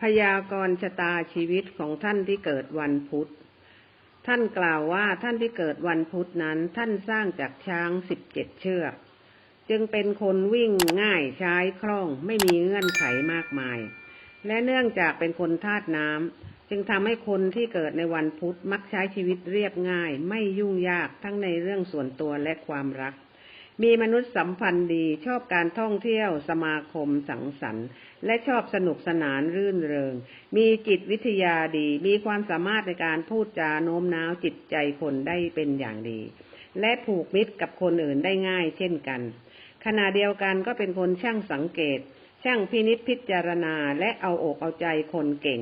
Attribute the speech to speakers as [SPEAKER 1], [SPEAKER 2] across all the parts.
[SPEAKER 1] พยากรณ์ชะตาชีวิตของท่านที่เกิดวันพุธ ท่านกล่าวว่าท่านที่เกิดวันพุธนั้นท่านสร้างจากช้างสิบเจ็ดเชือก จึงเป็นคนวิ่งง่ายใช้คล่องไม่มีเงื่อนไขมากมาย และเนื่องจากเป็นคนธาตุน้ำจึงทำให้คนที่เกิดในวันพุธมักใช้ชีวิตเรียบง่าย ไม่ยุ่งยากทั้งในเรื่องส่วนตัวและความรัก มีมนุษย์สัมพันธ์ดีชอบการท่องเที่ยวสมาคมสังสรรค์ และชอบสนุกสนานรื่นเริง มีจิตวิทยาดี มีความสามารถในการพูดจาโน้มน้าวจิตใจคนได้เป็นอย่างดี และผูกมิตรกับคนอื่นได้ง่ายเช่นกัน ขณะเดียวกันก็เป็นคนช่างสังเกต ช่างพินิจพิจารณาและเอาอกเอาใจคนเก่ง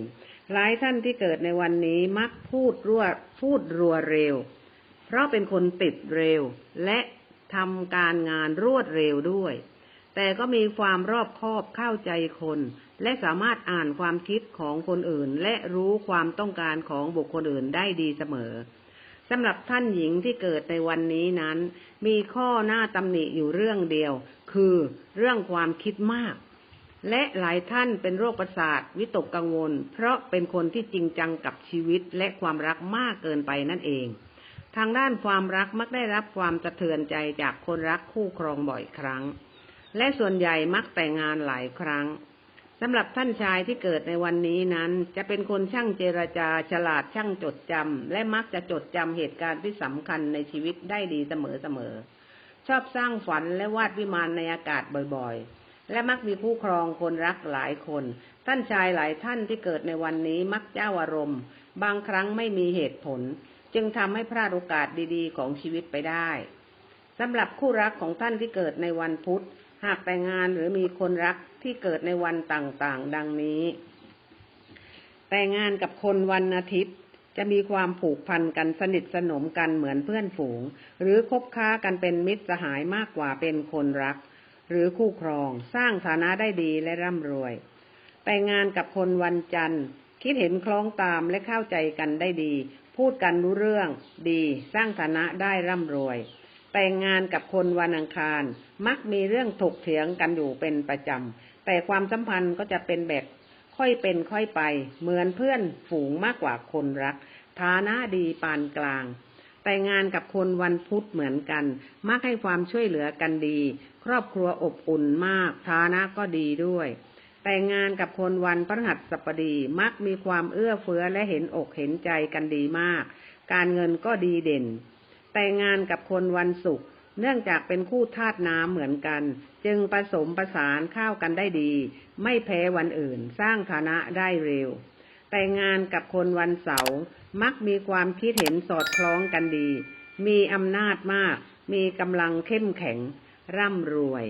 [SPEAKER 1] หลายท่านที่เกิดในวันนี้มักพูดรัวพูดรัวเร็ว เพราะเป็นคนติดเร็วและ ทำการงานรวดเร็วด้วย แต่ก็มีความรอบคอบเข้าใจคน และสามารถอ่านความคิดของคนอื่น และรู้ความต้องการของบุคคลอื่นได้ดีเสมอสำหรับท่านหญิงที่เกิดในวันนี้นั้น มีข้อหน้าตำหนิอยู่เรื่องเดียว คือเรื่องความคิดมาก และหลายท่านเป็นโรคประสาทวิตกกังวล เพราะเป็นคนที่จริงจังกับชีวิตและความรักมากเกินไปนั่นเอง ทางด้านความรักมักได้รับความสะเทือนใจจากคนรักคู่ครองบ่อยครั้ง และส่วนใหญ่มักแต่งงานหลายครั้งสำหรับท่านชายที่เกิดในวันนี้นั้น จะเป็นคนช่างเจรจาฉลาดช่างจดจำและมักจะจดจำเหตุการณ์ที่สำคัญในชีวิตได้ดีเสมอๆชอบสร้างฝันและวาดวิมานในอากาศบ่อยๆ และมักมีผู้ครองคนรักหลายคน ท่านชายหลายท่านที่เกิดในวันนี้มักเจ้าอารมณ์ บางครั้งไม่มีเหตุผล จึงทำให้พลาดโอกาสดีๆ ของชีวิตไปได้สำหรับคู่รักของท่านที่เกิดในวันพุธ หากแต่งงานหรือมีคนรักที่เกิดในวันต่างๆ ดังนี้ แต่งงานกับคนวันอาทิตย์จะมีความผูกพันกันสนิทสนมกันเหมือนเพื่อนฝูง หรือคบค้ากันเป็นมิตรสหายมากกว่าเป็นคนรัก หรือคู่ครองสร้างฐานะได้ดีและร่ำรวย แต่งงานกับคนวันจันทร์ คิดเห็นคล้องตามและเข้าใจกันได้ดี พูดกันรู้เรื่อง ดีสร้างฐานะได้ร่ำรวย แต่งงานกับคนวันอังคาร มักมีเรื่องถกเถียงกันอยู่เป็นประจำ แต่ความสัมพันธ์ก็จะเป็นแบบค่อยเป็นค่อยไป เหมือนเพื่อนฝูงมากกว่าคนรัก ฐานะดีปานกลาง แต่งงานกับคนวันพุธเหมือนกัน มักให้ความช่วยเหลือกันดี ครอบครัวอบอุ่นมาก ฐานะก็ดีด้วย แต่งงานกับคนวันพฤหัสบดีมักมีความเอื้อเฟื้อและเห็นอกเห็นใจกันดีมาก การเงินก็ดีเด่น แต่งงานกับคนวันศุกร์เนื่องจากเป็นคู่ธาตุน้ำเหมือนกัน จึงผสมประสานเข้ากันได้ดี ไม่แพ้วันอื่นสร้างฐานะได้เร็ว แต่งงานกับคนวันเสาร์มักมีความคิดเห็นสอดคล้องกันดี มีอำนาจมาก มีกำลังเข้มแข็ง ร่ำรวย